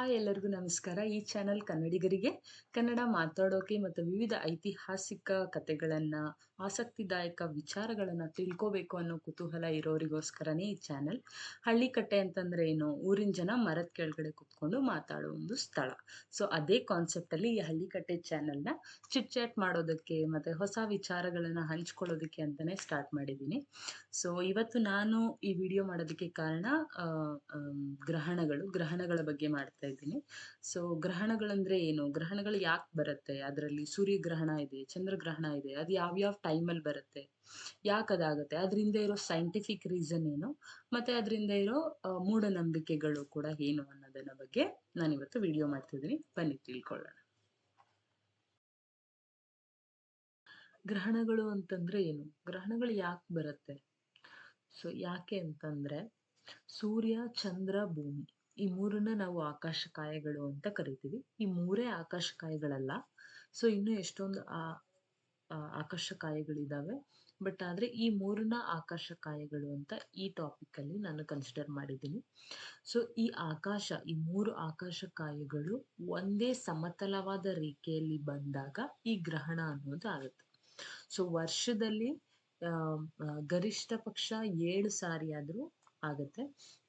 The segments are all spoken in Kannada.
ಹಾಯ್ ಎಲ್ಲರಿಗೂ ನಮಸ್ಕಾರ. ಈ ಚಾನಲ್ ಕನ್ನಡಿಗರಿಗೆ ಕನ್ನಡ ಮಾತಾಡೋಕೆ ಮತ್ತು ವಿವಿಧ ಐತಿಹಾಸಿಕ ಕಥೆಗಳನ್ನು, ಆಸಕ್ತಿದಾಯಕ ವಿಚಾರಗಳನ್ನು ತಿಳ್ಕೋಬೇಕು ಅನ್ನೋ ಕುತೂಹಲ ಇರೋರಿಗೋಸ್ಕರನೇ ಈ ಚಾನಲ್ ಹಳ್ಳಿಕಟ್ಟೆ ಅಂತಂದ್ರೆ ಏನು? ಊರಿನ ಜನ ಮರದ ಕೆಳಗಡೆ ಕುತ್ಕೊಂಡು ಮಾತಾಡೋ ಒಂದು ಸ್ಥಳ. ಸೊ ಅದೇ ಕಾನ್ಸೆಪ್ಟಲ್ಲಿ ಈ ಹಳ್ಳಿಕಟ್ಟೆ ಚಾನಲ್ನ ಚಿಟ್ ಚಾಟ್ ಮಾಡೋದಕ್ಕೆ ಮತ್ತೆ ಹೊಸ ವಿಚಾರಗಳನ್ನು ಹಂಚ್ಕೊಳ್ಳೋದಕ್ಕೆ ಅಂತಲೇ ಸ್ಟಾರ್ಟ್ ಮಾಡಿದ್ದೀನಿ. ಸೊ ಇವತ್ತು ನಾನು ಈ ವಿಡಿಯೋ ಮಾಡೋದಕ್ಕೆ ಕಾರಣ ಗ್ರಹಣಗಳು, ಗ್ರಹಣಗಳ ಬಗ್ಗೆ ಮಾಡ್ತಾ ಇದ್ದೀನಿ ಸೊ ಗ್ರಹಣಗಳಂದ್ರೆ ಏನು? ಗ್ರಹಣಗಳು ಯಾಕೆ ಬರುತ್ತೆ? ಅದರಲ್ಲಿ ಸೂರ್ಯಗ್ರಹಣ ಇದೆ ಚಂದ್ರಗ್ರಹಣ ಇದೆ, ಅದು ಯಾವ್ಯಾವ ಟೈಮಲ್ಲಿ ಬರುತ್ತೆ? ಯಾಕೆ ಅದಾಗುತ್ತೆ? ಅದರಿಂದ ಇರೋ ಸೈಂಟಿಫಿಕ್ ರೀಸನ್ ಏನು? ಮತ್ತೆ ಅದರಿಂದ ಇರೋ ಮೂಢನಂಬಿಕೆಗಳು ಕೂಡ ಏನು ಅನ್ನೋದನ್ನ ಬಗ್ಗೆ ನಾನಿವತ್ತು ವಿಡಿಯೋ ಮಾಡ್ತಿದ್ದೀನಿ. ಬನ್ನಿ, ತಿಳ್ಕೊಳ್ಳೋಣ. ಗ್ರಹಣಗಳು ಅಂತಂದ್ರೆ ಏನು? ಗ್ರಹಣಗಳು ಯಾಕೆ ಬರುತ್ತೆ? ಸೊ ಯಾಕೆ ಅಂತಂದ್ರೆ ಸೂರ್ಯ, ಚಂದ್ರ, ಭೂಮಿ. ಈ ಮೂರನ್ನ ನಾವು ಆಕಾಶಕಾಯಗಳು ಅಂತ ಕರಿತೀವಿ. ಈ ಮೂರೇ ಆಕಾಶಕಾಯಗಳಲ್ಲ. ಸೊ ಇನ್ನು ಎಷ್ಟೊಂದು ಆ ಆಕಾಶಕಾಯಗಳಿದಾವೆ. ಬಟ್ ಆದ್ರೆ ಈ ಮೂರನ್ನ ಆಕಾಶಕಾಯಗಳು ಅಂತ ಈ ಟಾಪಿಕಲ್ಲಿ ನಾನು ಕನ್ಸಿಡರ್ ಮಾಡಿದ್ದೀನಿ. ಸೊ ಈ ಆಕಾಶ, ಈ ಮೂರು ಆಕಾಶಕಾಯಗಳು ಒಂದೇ ಸಮತಲವಾದ ರೇಖೆಯಲ್ಲಿ ಬಂದಾಗ ಈ ಗ್ರಹಣ ಅನ್ನೋದು ಆಗುತ್ತೆ. ಸೊ ವರ್ಷದಲ್ಲಿ ಗರಿಷ್ಠ ಪಕ್ಷ ಏಳು ಸಾರಿ ಆದ್ರೂ ಆಗುತ್ತೆ.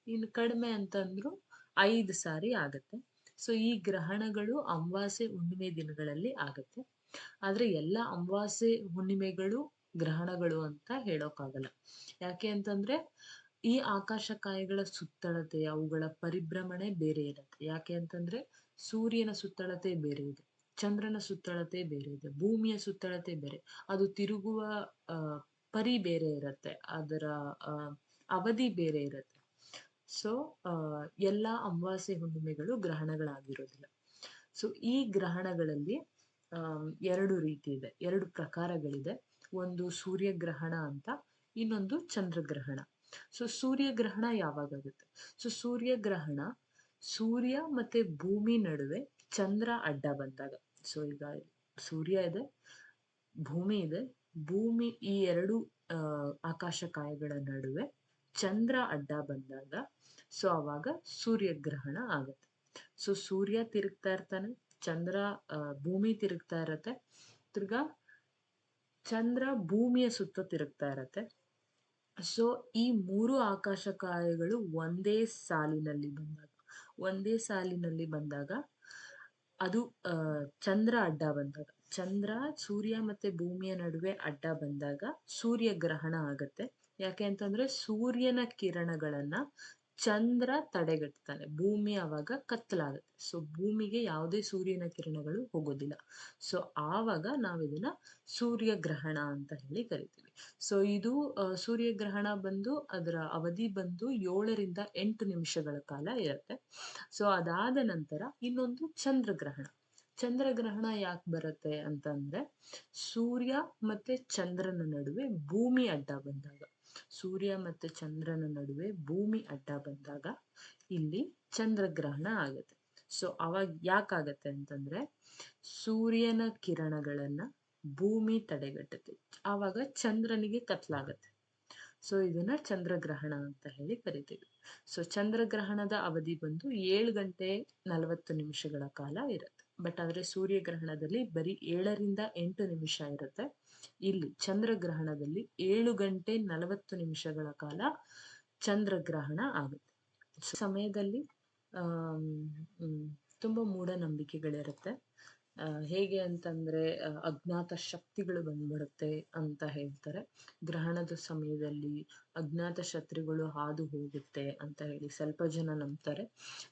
ಇನ್ನು ಕಡಿಮೆ ಅಂತಂದ್ರು ಐದು ಸಾರಿ ಆಗುತ್ತೆ. ಸೊ ಈ ಗ್ರಹಣಗಳು ಅಮಾವಾಸ್ಯೆ ಹುಣ್ಣಿಮೆ ದಿನಗಳಲ್ಲಿ ಆಗುತ್ತೆ. ಆದ್ರೆ ಎಲ್ಲ ಅಮಾವಾಸ್ಯೆ ಹುಣ್ಣಿಮೆಗಳು ಗ್ರಹಣಗಳು ಅಂತ ಹೇಳೋಕ್ಕಾಗಲ್ಲ. ಯಾಕೆ ಅಂತಂದ್ರೆ ಈ ಆಕಾಶಕಾಯಿಗಳ ಸುತ್ತಳತೆ, ಅವುಗಳ ಪರಿಭ್ರಮಣೆ ಬೇರೆ ಇರುತ್ತೆ. ಯಾಕೆ ಅಂತಂದ್ರೆ ಸೂರ್ಯನ ಸುತ್ತಳತೆ ಬೇರೆ ಇದೆ, ಚಂದ್ರನ ಸುತ್ತಳತೆ ಬೇರೆ ಇದೆ, ಭೂಮಿಯ ಸುತ್ತಳತೆ ಬೇರೆ. ಅದು ತಿರುಗುವ ಪರಿ ಬೇರೆ ಇರುತ್ತೆ. ಅದರ ಅವಧಿ ಬೇರೆ ಇರುತ್ತೆ. ಸೊ ಎಲ್ಲ ಅಮಾವಾಸ್ಯೆ ಹುಣ್ಣಿಮೆಗಳು ಗ್ರಹಣಗಳಾಗಿರೋದಿಲ್ಲ. ಸೊ ಈ ಗ್ರಹಣಗಳಲ್ಲಿ ಎರಡು ರೀತಿ ಇದೆ ಎರಡು ಪ್ರಕಾರಗಳಿದೆ. ಒಂದು ಸೂರ್ಯಗ್ರಹಣ ಅಂತ ಇನ್ನೊಂದು ಚಂದ್ರಗ್ರಹಣ. ಸೊ ಸೂರ್ಯಗ್ರಹಣ ಯಾವಾಗುತ್ತೆ ಸೊ ಸೂರ್ಯಗ್ರಹಣ ಸೂರ್ಯ ಮತ್ತೆ ಭೂಮಿ ನಡುವೆ ಚಂದ್ರ ಅಡ್ಡ ಬಂದಾಗ. ಸೊ ಈಗ ಸೂರ್ಯ ಇದೆ ಭೂಮಿ ಇದೆ ಭೂಮಿ ಈ ಎರಡು ಆ, ಆಕಾಶಕಾಯಗಳ ನಡುವೆ ಚಂದ್ರ ಅಡ್ಡ ಬಂದಾಗ, ಸೊ ಅವಾಗ ಸೂರ್ಯಗ್ರಹಣ ಆಗುತ್ತೆ. ಸೊ ಸೂರ್ಯ ತಿರುಗ್ತಾ ಇರ್ತಾನೆ, ಚಂದ್ರ ಭೂಮಿ ತಿರುಗ್ತಾ ಇರತ್ತೆ. ತಿರ್ಗಾ ಚಂದ್ರ ಭೂಮಿಯ ಸುತ್ತ ತಿರುಗ್ತಾ ಇರತ್ತೆ. ಸೊ ಈ ಮೂರು ಆಕಾಶ ಆಕಾಶಕಾಯಗಳು ಒಂದೇ ಸಾಲಿನಲ್ಲಿ ಬಂದಾಗ, ಒಂದೇ ಸಾಲಿನಲ್ಲಿ ಬಂದಾಗ ಅದು ಚಂದ್ರ ಅಡ್ಡ ಬಂದಾಗ, ಚಂದ್ರ, ಸೂರ್ಯ ಮತ್ತೆ ಭೂಮಿಯ ನಡುವೆ ಅಡ್ಡ ಬಂದಾಗ ಸೂರ್ಯಗ್ರಹಣ ಆಗತ್ತೆ. ಯಾಕೆ ಅಂತಂದ್ರೆ ಸೂರ್ಯನ ಕಿರಣಗಳನ್ನ ಚಂದ್ರ ತಡೆಗಟ್ತಾನೆ. ಭೂಮಿ ಅವಾಗ ಕತ್ತಲಾಗುತ್ತೆ. ಸೊ ಭೂಮಿಗೆ ಯಾವುದೇ ಸೂರ್ಯನ ಕಿರಣಗಳು ಹೋಗೋದಿಲ್ಲ. ಸೊ ಆವಾಗ ನಾವು ಇದನ್ನ ಸೂರ್ಯಗ್ರಹಣ ಅಂತ ಹೇಳಿ ಕರಿತೀವಿ. ಸೊ ಇದು ಸೂರ್ಯಗ್ರಹಣ ಬಂದು ಅದರ ಅವಧಿ ಬಂದು ಏಳರಿಂದ ಎಂಟು ನಿಮಿಷಗಳ ಕಾಲ ಇರುತ್ತೆ. ಸೊ ಅದಾದ ನಂತರ ಇನ್ನೊಂದು ಚಂದ್ರಗ್ರಹಣ. ಚಂದ್ರಗ್ರಹಣ ಯಾಕೆ ಬರುತ್ತೆ ಅಂತಂದ್ರೆ ಸೂರ್ಯ ಮತ್ತೆ ಚಂದ್ರನ ನಡುವೆ ಭೂಮಿ ಅಡ್ಡ ಬಂದಾಗ. ಸೂರ್ಯ ಮತ್ತು ಚಂದ್ರನ ನಡುವೆ ಭೂಮಿ ಅಡ್ಡ ಬಂದಾಗ ಇಲ್ಲಿ ಚಂದ್ರಗ್ರಹಣ ಆಗುತ್ತೆ. ಸೊ ಅವಾಗ ಯಾಕಾಗತ್ತೆ ಅಂತಂದ್ರೆ ಸೂರ್ಯನ ಕಿರಣಗಳನ್ನ ಭೂಮಿ ತಡೆಗಟ್ಟುತ್ತೆ. ಆವಾಗ ಚಂದ್ರನಿಗೆ ಕತ್ಲಾಗತ್ತೆ. ಸೊ ಇದನ್ನ ಚಂದ್ರಗ್ರಹಣ ಅಂತ ಹೇಳಿ ಕರಿತೀವಿ. ಸೊ ಚಂದ್ರಗ್ರಹಣದ ಅವಧಿ ಬಂದು ಏಳು ಗಂಟೆ ನಲವತ್ತು ನಿಮಿಷಗಳ ಕಾಲ ಇರುತ್ತೆ. ಬಟ್ ಆದರೆ ಸೂರ್ಯಗ್ರಹಣದಲ್ಲಿ ಬರೀ ಏಳರಿಂದ ಎಂಟು ನಿಮಿಷ ಇರುತ್ತೆ. ಇಲ್ಲಿ ಚಂದ್ರಗ್ರಹಣದಲ್ಲಿ ಏಳು ಗಂಟೆ ನಲವತ್ತು ನಿಮಿಷಗಳ ಕಾಲ ಚಂದ್ರಗ್ರಹಣ ಆಗುತ್ತೆ. ಸಮಯದಲ್ಲಿ ಆ ತುಂಬಾ ಮೂಢನಂಬಿಕೆಗಳಿರುತ್ತೆ. ಹೇಗೆ ಅಂತಂದ್ರೆ ಅಜ್ಞಾತ ಶಕ್ತಿಗಳು ಬಂದ್ಬಿಡುತ್ತೆ ಅಂತ ಹೇಳ್ತಾರೆ. ಗ್ರಹಣದ ಸಮಯದಲ್ಲಿ ಅಜ್ಞಾತ ಶತ್ರುಗಳು ಹಾದು ಹೋಗುತ್ತೆ ಅಂತ ಹೇಳಿ ಸ್ವಲ್ಪ ಜನ ನಂಬ್ತಾರೆ.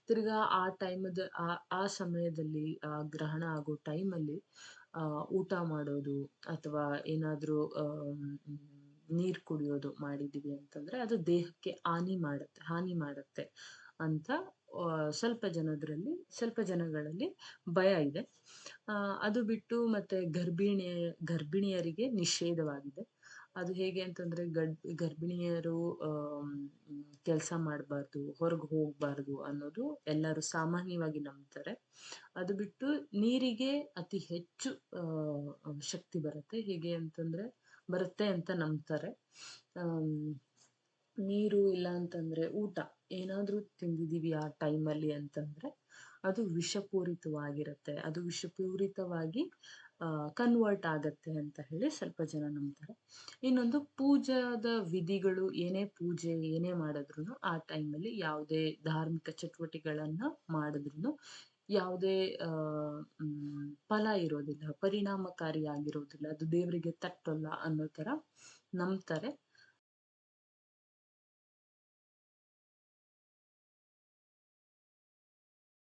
ತಿರ್ಗಾ ಆ ಟೈಮದ ಆ ಆ ಸಮಯದಲ್ಲಿ ಆ ಗ್ರಹಣ ಆಗೋ ಟೈಮಲ್ಲಿ ಆ, ಊಟ ಮಾಡೋದು ಅಥವಾ ಏನಾದರೂ ನೀರು ಕುಡಿಯೋದು ಮಾಡಿದೀವಿ ಅಂತಂದ್ರೆ ಅದು ದೇಹಕ್ಕೆ ಹಾನಿ ಮಾಡುತ್ತೆ ಹಾನಿ ಮಾಡುತ್ತೆ ಅಂತ ಸ್ವಲ್ಪ ಜನದ್ರಲ್ಲಿ, ಸ್ವಲ್ಪ ಜನಗಳಲ್ಲಿ ಭಯ ಇದೆ. ಅದು ಬಿಟ್ಟು ಮತ್ತೆ ಗರ್ಭಿಣಿ, ಗರ್ಭಿಣಿಯರಿಗೆ ನಿಷೇಧವಾಗಿದೆ. ಅದು ಹೇಗೆ ಅಂತಂದ್ರೆ ಗರ್ಭಿಣಿಯರು ಕೆಲಸ ಮಾಡಬಾರ್ದು, ಹೊರಗೆ ಹೋಗ್ಬಾರ್ದು ಅನ್ನೋದು ಎಲ್ಲರೂ ಸಾಮಾನ್ಯವಾಗಿ ನಂಬ್ತಾರೆ. ಅದು ಬಿಟ್ಟು ನೀರಿಗೆ ಅತಿ ಹೆಚ್ಚು ಶಕ್ತಿ ಬರುತ್ತೆ. ಹೇಗೆ ಅಂತಂದ್ರೆ ಬರುತ್ತೆ ಅಂತ ನಂಬ್ತಾರೆ. ನೀರು ಇಲ್ಲ ಅಂತಂದ್ರೆ ಊಟ. ಏನಾದ್ರೂ ತಿಂದಿದೀವಿ ಆ ಟೈಮಲ್ಲಿ ಅಂತಂದ್ರೆ ಅದು ವಿಷಪೂರಿತವಾಗಿರುತ್ತೆ. ಅದು ವಿಷಪೂರಿತವಾಗಿ ಕನ್ವರ್ಟ್ ಆಗತ್ತೆ ಅಂತ ಹೇಳಿ ಸ್ವಲ್ಪ ಜನ ನಂಬ್ತಾರೆ. ಇನ್ನೊಂದು ಪೂಜಾದ ವಿಧಿಗಳು, ಏನೇ ಪೂಜೆ, ಏನೇ ಮಾಡಿದ್ರು ಆ ಟೈಮಲ್ಲಿ ಯಾವುದೇ ಧಾರ್ಮಿಕ ಚಟುವಟಿಕೆಗಳನ್ನ ಮಾಡಿದ್ರು ಯಾವುದೇ ಫಲ ಇರೋದಿಲ್ಲ, ಪರಿಣಾಮಕಾರಿಯಾಗಿರೋದಿಲ್ಲ, ಅದು ದೇವರಿಗೆ ತಟ್ಟಲ್ಲ ಅನ್ನೋ ತರ ನಂಬ್ತಾರೆ.